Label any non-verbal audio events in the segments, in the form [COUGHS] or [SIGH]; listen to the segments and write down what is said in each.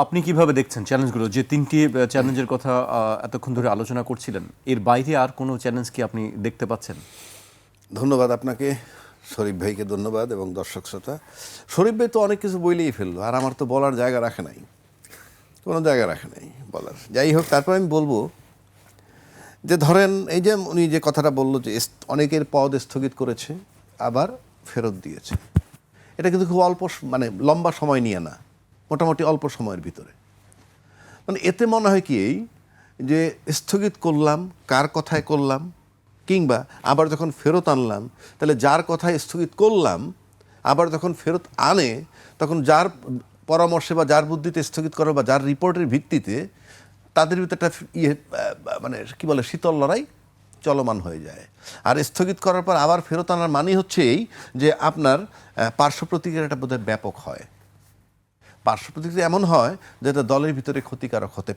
আপনি কীভাবে দেখছেন চ্যালেঞ্জগুলো যে তিনটি চ্যালেঞ্জের কথা এতক্ষণ ধরে আলোচনা করছিলেন, এর বাইরে আর কোনো চ্যালেঞ্জ কি আপনি দেখতে পাচ্ছেন? ধন্যবাদ আপনাকে, শরীফ ভাইকে ধন্যবাদ এবং দর্শক শ্রোতা। শরীফ ভাই তো অনেক কিছু বইলেই ফেলল, আর আমার তো বলার জায়গা রাখে নাই। কোনো জায়গা রাখে নাই বলার। যাই হোক, তারপর আমি বলব যে ধরেন, এই যে উনি যে কথাটা বলল যে অনেকের পদ স্থগিত করেছে, আবার ফেরত দিয়েছে। এটা কিন্তু খুব অল্প মানে লম্বা সময় নিয়ে না। মোটামুটি অল্প সময়ের ভিতরে। মানে এতে মনে হয় কি এই যে স্থগিত করলাম, কার কথায় করলাম, কিংবা আবার যখন ফেরত আনলাম, তাহলে যার কথায় স্থগিত করলাম, আবার যখন ফেরত আনে, তখন যার পরামর্শে বা যার বুদ্ধিতে স্থগিত করা বা যার রিপোর্টের ভিত্তিতে তাদের ভিতরে একটা ইয়ে মানে কী বলে, শীতল লড়াই চলমান হয়ে যায়। আর স্থগিত করার পর আবার ফেরত আনার মানেই হচ্ছে এই যে আপনার পার্শ্ব প্রতিক্রিয়াটা বোধহয় ব্যাপক হয়। পার্শ্ব প্রতিক্রিয়া এমন হয় যেটা দলের ভিতরে ক্ষতিকারক হতে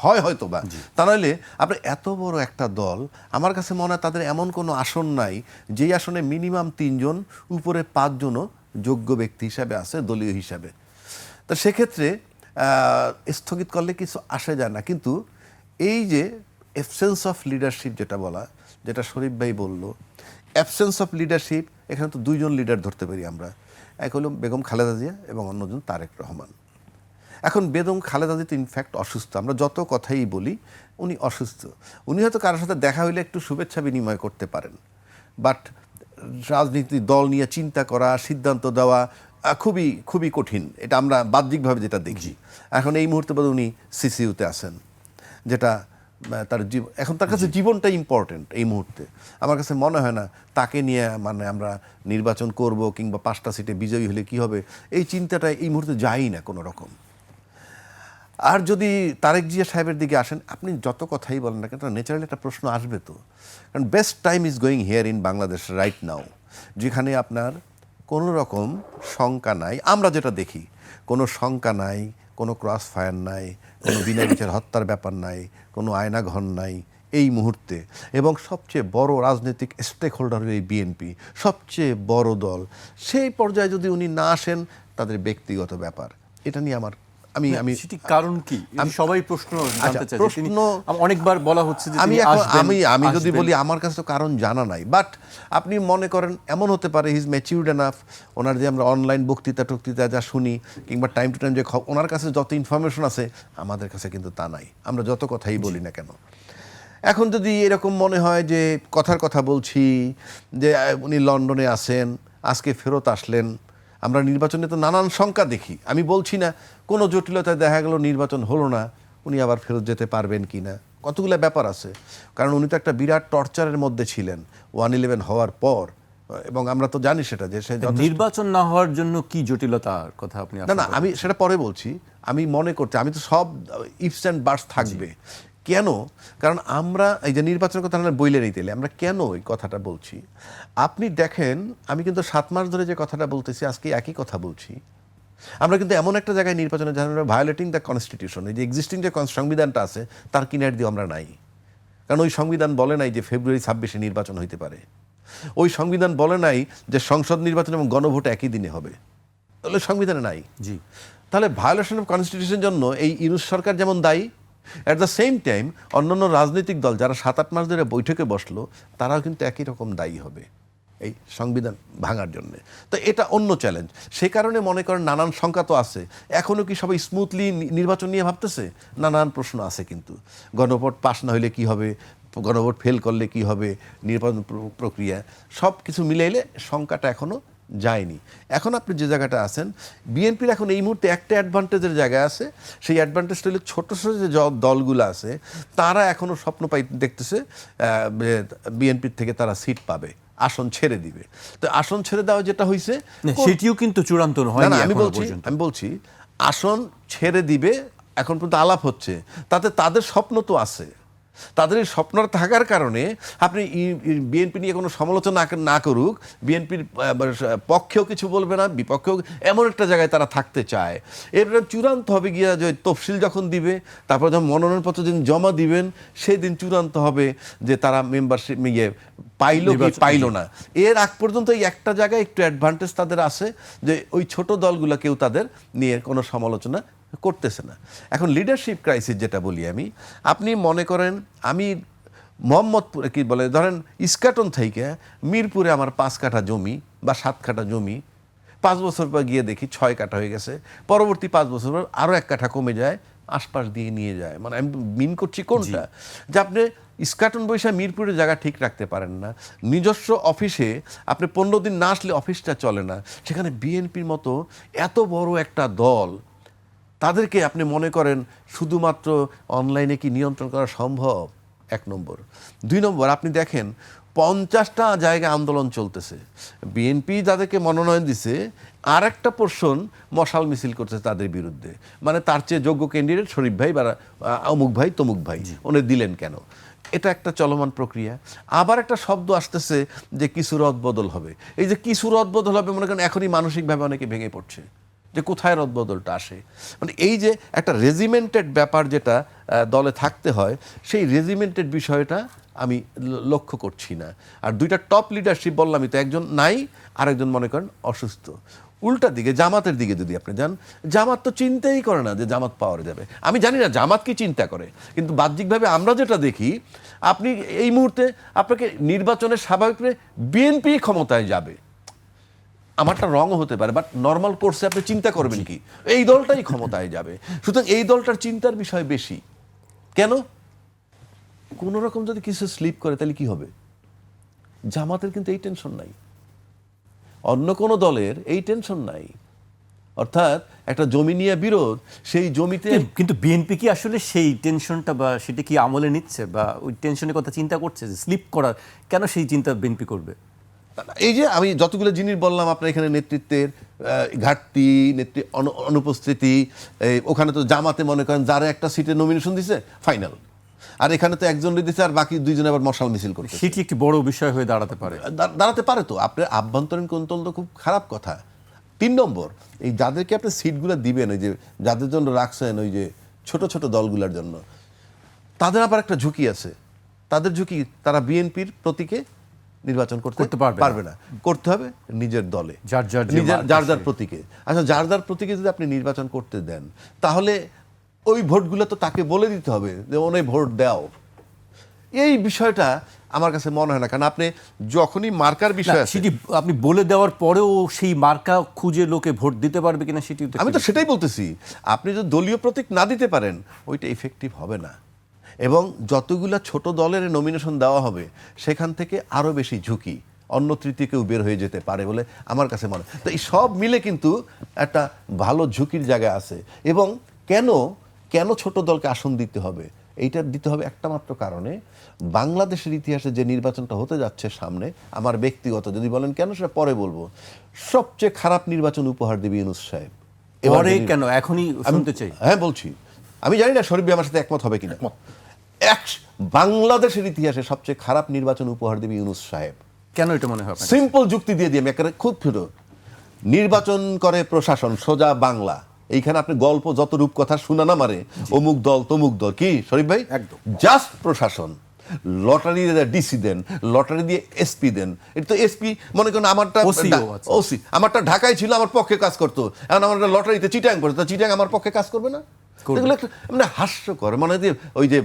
হয় হয়তো বা তা নইলে আপনার এত বড় একটা দল আমার কাছে মনে হয় তাদের এমন কোনো আসন নাই যেই আসনে মিনিমাম তিনজন উপরে পাঁচজনও যোগ্য ব্যক্তি হিসাবে আছে দলীয় হিসাবে। তা সেক্ষেত্রে স্থগিত করলে কিছু আসে যায় না। কিন্তু এই যে অ্যাবসেন্স অফ লিডারশিপ যেটা বলা যেটা শরীফ ভাই বলল অ্যাবসেন্স অফ লিডারশিপ এখানে তো দুইজন লিডার ধরতে পারি আমরা। এক হলো বেগম খালেদা জিয়া এবং অন্যজন তারেক রহমান। এখন বেগম খালেদা জিয়া তো ইনফ্যাক্ট অসুস্থ। আমরা যত কথাই বলি, উনি অসুস্থ। উনি হয়তো কারোর সাথে দেখা হইলে একটু শুভেচ্ছা বিনিময় করতে পারেন। বাট রাজনীতি, দল নিয়ে চিন্তা করা, সিদ্ধান্ত দেওয়া খুবই খুবই কঠিন। এটা আমরা বাহ্যিকভাবে যেটা দেখি। এখন এই মুহূর্তে বোধহয় উনি সিসিউতে আছেন, যেটা তার জীবন এখন তার কাছে জীবনটা ইম্পর্টেন্ট এই মুহূর্তে। আমার কাছে মনে হয় না তাকে নিয়ে মানে আমরা নির্বাচন করব কিংবা পাঁচটা সিটে বিজয়ী হলে কি হবে, এই চিন্তাটা এই মুহূর্তে যাই না কোনো রকম। আর যদি তারেক জিয়া সাহেবের দিকে আসেন, আপনি যত কথাই বলেন না কেন ন্যাচারালি একটা প্রশ্ন আসবে তো। কারণ best time is going here in Bangladesh right now যেখানে আপনার কোনো রকম শঙ্কা নাই। আমরা যেটা দেখি, কোনো শঙ্কা নাই কোনো ক্রস ফায়ার নাই, কোনো বিনা বিচার হত্যার ব্যাপার নাই, কোনো আয়নাঘর নাই এই মুহূর্তে। এবং সবচেয়ে বড় রাজনৈতিক স্টেক হোল্ডার এই বিএনপি সবচেয়ে বড় দল। সেই পর্যায়ে যদি উনি না আসেন, তাদের ব্যক্তিগত ব্যাপার। এটা নিয়ে আমার আমি আমি সেটি কারণ কি? সবাই প্রশ্ন জানতে চাই প্রশ্ন- অনেকবার বলা হচ্ছে যে আমি আমি আমি যদি বলি আমার কাছে তো কারণ জানা নাই বাট আপনি মনে করেন এমন হতে পারে হিজ ম্যাচিউর্ড এনাফ ওনার যে আমরা অনলাইন বক্তৃতা টক্তৃতা যা শুনি কিংবা টাইম টু টাইম যে ওনার কাছে যত ইনফরমেশন আছে আমাদের কাছে কিন্তু তা নাই। আমরা যত কথাই বলি না কেন। এখন যদি এরকম মনে হয় যে কথার কথা বলছি যে উনি লন্ডনে আছেন আজকে ফেরত আসলেন আমরা নির্বাচনে তো নানান শঙ্কা দেখি। আমি বলছি না কোনো জটিলতায় দেখা গেল নির্বাচন হলো না উনি আবার ফেরত যেতে পারবেন কি না। কতগুলো ব্যাপার আছে। কারণ উনি তো একটা বিরাট টর্চারের মধ্যে ছিলেন ওয়ান ইলেভেন হওয়ার পর। এবং আমরা তো জানি সেটা যে সে নির্বাচন না হওয়ার জন্য কি জটিলতার কথা আপনি না না আমি সেটা পরে বলছি। আমি মনে করছি আমি তো সব ইফস অ্যান্ড বার্স থাকবে। কেন? কারণ আমরা এই যে নির্বাচনের কথা আমরা বইলে নিতে আমরা কেন এই কথাটা বলছি? আপনি দেখেন আমি কিন্তু সাত মাস ধরে যে কথাটা বলতেছি আজকে একই কথা বলছি। আমরা কিন্তু এমন একটা জায়গায় নির্বাচনে যেন ভায়োলেটিং দ্য কনস্টিটিউশন এই যে এক্সিস্টিং যে সংবিধানটা আছে তার কিনার দিয়ে আমরা নাই। কারণ ওই সংবিধান বলে নাই যে ফেব্রুয়ারি ছাব্বিশে নির্বাচন হইতে পারে। ওই সংবিধান বলে নাই যে সংসদ নির্বাচন এবং গণভোট একই দিনে হবে। তাহলে সংবিধানে নাই। জি। তাহলে ভায়োলেশন অফ কনস্টিটিউশন জন্য এই ইউনুস সরকার যেমন দায়ী অ্যাট দ্য সেম টাইম অন্যান্য রাজনৈতিক দল যারা সাত আট মাস ধরে বৈঠকে বসল, তারাও কিন্তু একই রকম দায়ী হবে এই সংবিধান ভাঙার জন্য। তো এটা অন্য চ্যালেঞ্জ সে কারণে মনে করেন নানান শঙ্কা তো আছে। এখনও কি সবাই স্মুথলি নির্বাচন নিয়ে ভাবতেছে? নানান প্রশ্ন আছে কিন্তু। গণভোট পাস না হলে কি হবে? গণভোট ফেল করলে কি হবে? নির্বাচন প্রক্রিয়া সব কিছু মিলাইলে শঙ্কাটা এখনও যায়নি। এখন আপনি যে জায়গাটা আছেন বিএনপির এখন এই মুহূর্তে একটা অ্যাডভান্টেজের জায়গায় আছে। সেই অ্যাডভান্টেজটা হলো ছোটো ছোটো যে দলগুলো আছে তারা এখনও স্বপ্ন পাই দেখতেছে বিএনপির থেকে তারা সিট পাবে আসন ছেড়ে দিবে। তো আসন ছেড়ে দেওয়া যেটা হয়েছে সেটিও কিন্তু চূড়ান্ত হয় না আমি বলছি আমি বলছি আসন ছেড়ে দিবে এখন পর্যন্ত আলাপ হচ্ছে তাতে তাদের স্বপ্ন তো আছে। তাদের এই স্বপ্ন থাকার কারণে আপনি বিএনপি নিয়ে কোনো সমালোচনা না- করুক বিএনপির পক্ষেও কিছু বলবে না বিপক্ষেও এমন একটা জায়গায় তারা থাকতে চায়। এরপরে চূড়ান্ত হবে গিয়া যে তফসিল যখন দিবে তারপর যখন মনোনয়নপত্র দিন জমা দিবেন সেই দিন চূড়ান্ত হবে যে তারা মেম্বারশিপ ইয়ে পাইলো কি পাইলো না। এর আগ পর্যন্ত এই একটা জায়গায় একটু অ্যাডভান্টেজ তাদের আছে যে ওই ছোট দলগুলো কেউ তাদের নিয়ে কোনো সমালোচনা করতেছে না। এখন লিডারশিপ ক্রাইসিস যেটা বলি আমি আপনি মনে করেন আমি মোহাম্মদপুরে কি বলে ধরেন ইস্কাটন থেকে মিরপুরে আমার পাঁচ কাঠা জমি বা সাত কাঠা জমি পাঁচ বছর পর গিয়ে দেখি ছয় কাঠা হয়ে গেছে। পরবর্তী পাঁচ বছর পর আরও এক কাঠা কমে যায় আশপাশ দিয়ে নিয়ে যায়। মানে আমি মিন করছি কোনটা? যে আপনি ইস্কাটন বৈশা মিরপুরের জায়গা ঠিক রাখতে পারেন না। নিজস্ব অফিসে আপনি পনেরো দিন না আসলে অফিসটা চলে না। সেখানে বিএনপির মতো এত বড় একটা দল তাদেরকে আপনি মনে করেন শুধুমাত্র অনলাইনে কি নিয়ন্ত্রণ করা সম্ভব? এক নম্বর। দুই নম্বর আপনি দেখেন পঞ্চাশটা জায়গায় আন্দোলন চলতেছে। বিএনপি যাদেরকে মনোনয়ন দিছে আর একটা পোর্শন মশাল মিছিল করছে তাদের বিরুদ্ধে। মানে তার চেয়ে যোগ্য ক্যান্ডিডেট শরীফ ভাই বা অমুক ভাই তমুক ভাই। উনি দিলেন কেন? এটা একটা চলমান প্রক্রিয়া। আবার একটা শব্দ আসতেছে যে কিছু রদবদল হবে। এই যে কিছু রদবদল হবে মনে করেন এখনই মানসিকভাবে অনেকে ভেঙে পড়ছে। যে কোথায় রদবদলটা আসে। মানে এই যে একটা রেজিমেন্টেড ব্যাপার যেটা দলে থাকতে হয়, সেই রেজিমেন্টেড বিষয়টা আমি লক্ষ্য করছি না। আর দুইটা টপ লিডারশিপ বললামই তো, একজন নাই, আরেকজন মনে করেন অসুস্থ। উল্টার দিকে, জামাতের দিকে যদি আপনি যান, জামাত তো চিন্তাই করে না যে জামাত পাওয়া যাবে। আমি জানি না জামাত কি চিন্তা করে, কিন্তু বাহ্যিকভাবে আমরা যেটা দেখি, আপনি এই মুহূর্তে আপনাকে নির্বাচনের স্বাভাবিক বিএনপি ক্ষমতায় যাবে। আমারটা রঙও হতে পারে বাট নর্মাল কোর্সে আপনি চিন্তা করবেন কি? এই দলটাই ক্ষমতায় যাবে। সুতরাং এই দলটার চিন্তার বিষয় বেশি। কেন? কোনো রকম যদি কিছু স্লিপ করে তাহলে কি হবে? জামাতের কিন্তু এই টেনশন নাই। অন্য কোনো দলের এই টেনশন নাই। অর্থাৎ একটা জমি নিয়ে বিরোধ সেই জমিতে কিন্তু- কিন্তু বিএনপি কি আসলে সেই টেনশনটা বা সেটা কি আমলে নিচ্ছে? বা ওই টেনশনের কথা চিন্তা করছে যে স্লিপ করার কেন সেই চিন্তা বিএনপি করবে? এই যে আমি যতগুলো জিনিস বললাম আপনার এখানে নেতৃত্বের ঘাটতি নেতৃ অনু- অনুপস্থিতি এই, ওখানে তো জামাতে মনে করেন যারা একটা সিটে নমিনেশন দিছে ফাইনাল আর এখানে তো একজন দিছে আর বাকি দুইজন আবার মশাল মিছিল করছে সেটি একটি বড় বিষয় হয়ে দাঁড়াতে পারে। দাঁড়াতে পারে তো। আপনার আভ্যন্তরীণ কন্ট্রোল তো খুব খারাপ কথা। তিন নম্বর এই যাদেরকে আপনি সিটগুলো দিবেন ওই যে যাদের জন্য রাখছেন ওই যে ছোট ছোট দলগুলোর জন্য তাদের আবার একটা ঝুঁকি আছে। তাদের ঝুঁকি তারা বিএনপির প্রতীকে নির্বাচন করতে পারবে না। করতে হবে নিজের দলে। যার যার প্রতীকে। আচ্ছা যার যার প্রতীকে যদি আপনি নির্বাচন করতে দেন তাহলে ওই ভোটগুলো তো তাকে বলে দিতে হবে যে ওনে ভোট দাও। এই বিষয়টা আমার কাছে মনে হয় না। কারণ আপনি যখনই মার্কার বিষয় সেটি আপনি বলে দেওয়ার পরেও সেই মার্কা খুঁজে লোকে ভোট দিতে পারবে কিনা সেটি আমি তো সেটাই বলতেছি। আপনি যদি দলীয় প্রতীক না দিতে পারেন ওইটা ইফেক্টিভ হবে না। এবং যতগুলা ছোট দলের নমিনেশন দেওয়া হবে সেখান থেকে আরও বেশি ঝুঁকি অন্য তৃতীয় কেউ বের হয়ে যেতে পারে বলে আমার কাছে মনে হয়। তো এই সব মিলে কিন্তু একটা ভালো ঝুঁকির জায়গা আছে এবং কেন কেন ছোট দলকে আসন দিতে হবে? এইটা দিতে হবে একটা মাত্র কারণে বাংলাদেশের ইতিহাসে যে নির্বাচনটা হতে যাচ্ছে সামনে আমার ব্যক্তিগত যদি বলেন কেন সেটা পরে বলব। সবচেয়ে খারাপ নির্বাচন উপহার দেবে ইউনুস সাহেব। এবার কেন? এখনই শুনতে চাই। হ্যাঁ বলছি। আমি জানি না শরীফ আমার সাথে একমত হবে কিনা। এক বাংলাদেশের ইতিহাসে সবচেয়ে খারাপ নির্বাচন উপহার দেবে ইউনুস সাহেব। কেন এটা মনে হয় সিম্পল যুক্তি দিয়ে দিয়ে আমি একেবারে খুব ছোট নির্বাচন করে প্রশাসন সোজা বাংলা। এইখানে আপনি গল্প যত রূপকথা শুনা না মারে অমুক দল তমুক দল। কি শরীফ ভাই? একদম। জাস্ট প্রশাসন। লটারি দিয়ে ডিসি দেন লটারি দিয়ে এসপি দেন। এটা তো এসপি মনে করেন আমারটা ওসি আমারটা ঢাকায় ছিল আমার পক্ষে কাজ করতো। এখন আমার লটারিতে চিটাং করতো তা চিটাং আমার পক্ষে কাজ করবে না। এগুলো মানে হাস্যকর। মানে যে ওই যে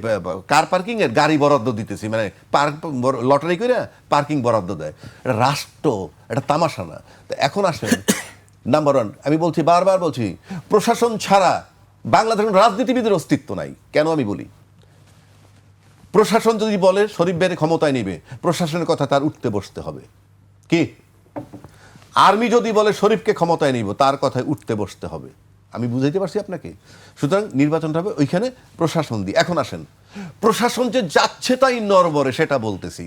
কার পার্কিং এর গাড়ি বরাদ্দ দিতেছি মানে পার্ক লটারি করে পার্কিং বরাদ্দ দেয়। এটা রাষ্ট্র এটা তামাশা না তো এখন আসেন। [COUGHS] নাম্বার ওয়ান আমি বলছি বারবার বলছি প্রশাসন ছাড়া বাংলাদেশের রাজনীতিবিদের অস্তিত্ব নাই। কেন আমি বলি? প্রশাসন যদি বলে শরীফ বেড়ে ক্ষমতায় নিবে প্রশাসনের কথা তার উঠতে বসতে হবে। কি? আর্মি যদি বলে শরীফকে ক্ষমতায় নিব তার কথায় উঠতে বসতে হবে। আমি বুঝাইতে পারছি আপনাকে। সুতরাং নির্বাচনটা হবে ওইখানে প্রশাসন দিয়ে এখন আসেন। প্রশাসন যে যাচ্ছে তাই নরবরে, সেটা বলতেছি।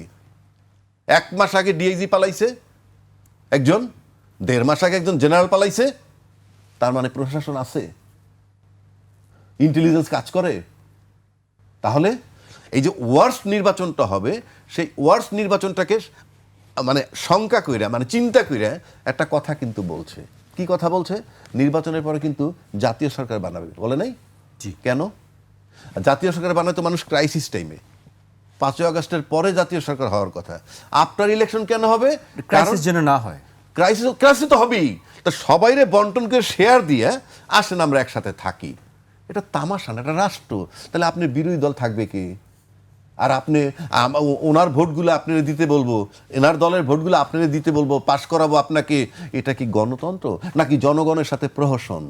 এক মাস আগে ডিআইজি পালাইছে, একজন। দেড় মাস আগে একজন জেনারেল পালাইছে। তার মানে প্রশাসন আছে। ইন্টেলিজেন্স কাজ করে। তাহলে এই যে ওয়ার্স নির্বাচনটা হবে, সেই ওয়ার্স নির্বাচনটাকে মানে শঙ্কা কইরা মানে চিন্তা কইরা একটা কথা কিন্তু বলছে। কি কথা বলছে? নির্বাচনের পরে কিন্তু জাতীয় সরকার বানাবে। বলে নাই? জি। কেন? জাতীয় সরকার বানায় তো মানুষ ক্রাইসিস টাইমে পাঁচই আগস্টের পরে জাতীয় সরকার হওয়ার কথা। আফটার ইলেকশন কেন হবে? ক্রাইসিস যেন না হয়। ক্রাইসিস ক্রাইসিস তো হবেই। তা সবাইরে বন্টন করে শেয়ার দিয়ে আসেন আমরা একসাথে থাকি। এটা তামাশা না এটা রাষ্ট্র। তাহলে আপনি বিরোধী দল থাকবে কি? আর আপনি ওনার ভোটগুলো আপনারা দিতে বলব, এনার দলের ভোটগুলো আপনারা দিতে বলব, পাশ করাবো আপনাকে, এটা কি গণতন্ত্র নাকি জনগণের সাথে প্রহসন?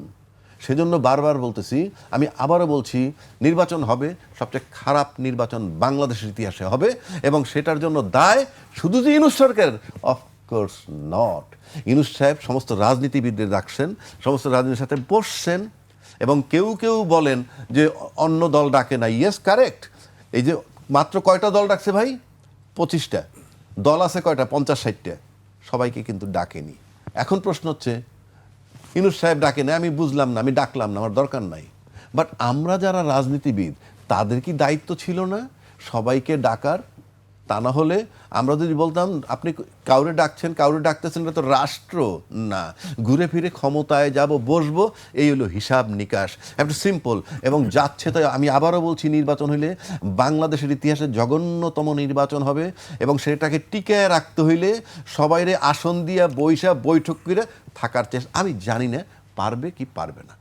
সেজন্য বারবার বলতেছি, আমি আবারও বলছি, নির্বাচন হবে, সবচেয়ে খারাপ নির্বাচন বাংলাদেশের ইতিহাসে হবে, এবং সেটার জন্য দায় শুধু যে ইনুস সরকার অফকোর্স নট ইনুস সাহেব সমস্ত রাজনীতিবিদদের ডাকছেন, সমস্ত রাজনীতির সাথে বসছেন, এবং কেউ কেউ বলেন যে অন্য দল ডাকে না। ইয়েস কারেক্ট এই যে মাত্র কয়টা দল ডাকছে ভাই? পঁচিশটা। দল আছে কয়টা? পঞ্চাশ, ষাটটা। সবাইকে কিন্তু ডাকেনি। এখন প্রশ্ন হচ্ছে, ইনুস সাহেব ডাকে না আমি বুঝলাম না, আমি ডাকলাম না, আমার দরকার নাই। বাট আমরা যারা রাজনীতিবিদ, তাদের কি দায়িত্ব ছিল না সবাইকে ডাকার? তা না হলে আমরা যদি বলতাম, আপনি কাউরে ডাকছেন, কাউরে ডাকতেছেন তো রাষ্ট্র না। ঘুরে ফিরে ক্ষমতায় যাব, বসবো, এই হলো হিসাব নিকাশ। একটা সিম্পল এবং যাচ্ছে তাই আমি আবারও বলছি, নির্বাচন হইলে বাংলাদেশের ইতিহাসে জঘন্যতম নির্বাচন হবে এবং সেটাকে টিকায় রাখতে হইলে সবাইরে আসন দিয়া বৈশা বৈঠক করে থাকার চেষ্টা। আমি জানি না, পারবে কি পারবে না।